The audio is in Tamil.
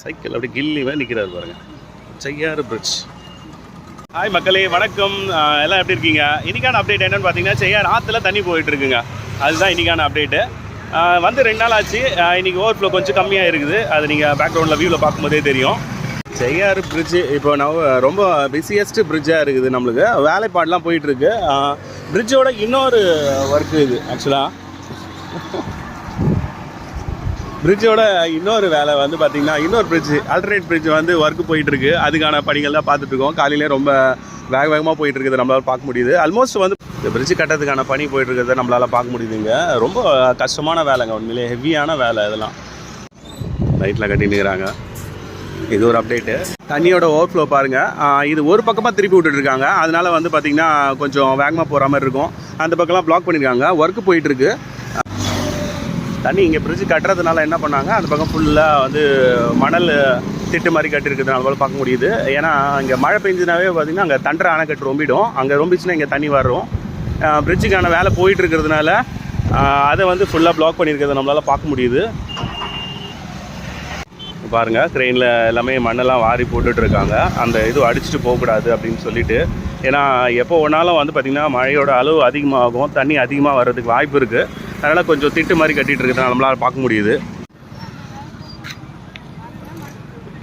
சைக்கிள் அப்படி கில்லிவே நிற்கிறாரு பாருங்க. செய்யாறு பிரிட்ஜ் ஹாய் மக்களே வணக்கம். எல்லாம் எப்படி இருக்கீங்க? இன்னைக்கான அப்டேட் என்னன்னு பார்த்தீங்கன்னா செய்யார் ஆற்றுல தண்ணி போயிட்டு இருக்குங்க அதுதான் இன்னைக்கான அப்டேட்டு வந்து ரெண்டு நாள் ஆச்சு. ஆஹ் இன்னைக்கு ஓவர் கொஞ்சம் கம்மியாக இருக்குது. அது நீங்கள் பேக்ரவுண்டில் வியூவில் பார்க்கும்போதே தெரியும். செய்யாறு பிரிட்ஜு இப்போ நான் ரொம்ப பிஸியஸ்ட் பிரிட்ஜாக இருக்குது நம்மளுக்கு. வேலைப்பாடெலாம் போயிட்டுருக்கு. பிரிட்ஜோட இன்னொரு ஒர்க்கு இது ஆக்சுவலாக பிரிட்ஜோட இன்னொரு வேலை வந்து பார்த்தீங்கன்னா இன்னொரு பிரிட்ஜ் ஆல்டர்னேட் பிரிட்ஜ் வந்து ஒர்க் போயிட்டு இருக்கு அதுக்கான பணிகள் தான் பார்த்துட்டு இருக்கோம் காலையிலே ரொம்ப வேக வேகமாக போயிட்டு இருக்குது பார்க்க முடியுது. ஆல்மோஸ்ட் வந்து இந்த பிரிட்ஜ் கட்டுறதுக்கான பணி போயிட்டு இருக்கிறத நம்மளால் பார்க்க முடியுதுங்க. ரொம்ப கஷ்டமான வேலைங்க. உண்மையிலே ஹெவியான வேலை இதெல்லாம். லைட்டில் கட்டினுக்கிறாங்க இது ஒரு அப்டேட்டு தண்ணியோட ஓவர்ஃப்ளோ பாருங்க. இது ஒரு பக்கமாக திருப்பி விட்டுட்ருக்காங்க அதனால் அதனால வந்து பார்த்திங்கன்னா கொஞ்சம் வேகமாக போகிற மாதிரி இருக்கும். அந்த பக்கம்லாம் பிளாக் பண்ணியிருக்காங்க ஒர்க் போயிட்டுருக்கு. தண்ணி இங்கே பிரிட்ஜ் கட்டுறதுனால என்ன பண்ணாங்க? அந்த பக்கம் ஃபுல்லாக வந்து மணல் திட்டு மாதிரி கட்டிருக்கிறதுனால போல் பார்க்க முடியுது. ஏன்னா இங்கே மழை பெஞ்சினாவே பார்த்திங்கன்னா அங்கே தண்டரை அணைக்கட்டு ரொம்பிடும். அங்கே ரொம்பிச்சுன்னா இங்கே தண்ணி வரும் பிரிட்ஜுக்கான வேலை போயிட்டு இருக்கிறதுனால அதை வந்து ஃபுல்லாக பிளாக் பண்ணியிருக்கிறத நம்மளால் பார்க்க முடியுது. பாருங்கள் க்ரெயினில் எல்லாமே மண்ணெல்லாம் வாரி போட்டுட்ருக்காங்க. அந்த இது அடிச்சுட்டு போகக்கூடாது அப்படின்னு சொல்லிட்டு. ஏன்னா எப்போ ஒன்றாலும் வந்து பார்த்திங்கன்னா மழையோட அளவு அதிகமாகும். தண்ணி அதிகமாக வர்றதுக்கு வாய்ப்பு இருக்குது அதனால் கொஞ்சம் திட்டு மாதிரி கட்டிகிட்டு இருக்கிறத நம்மளால் பார்க்க முடியுது.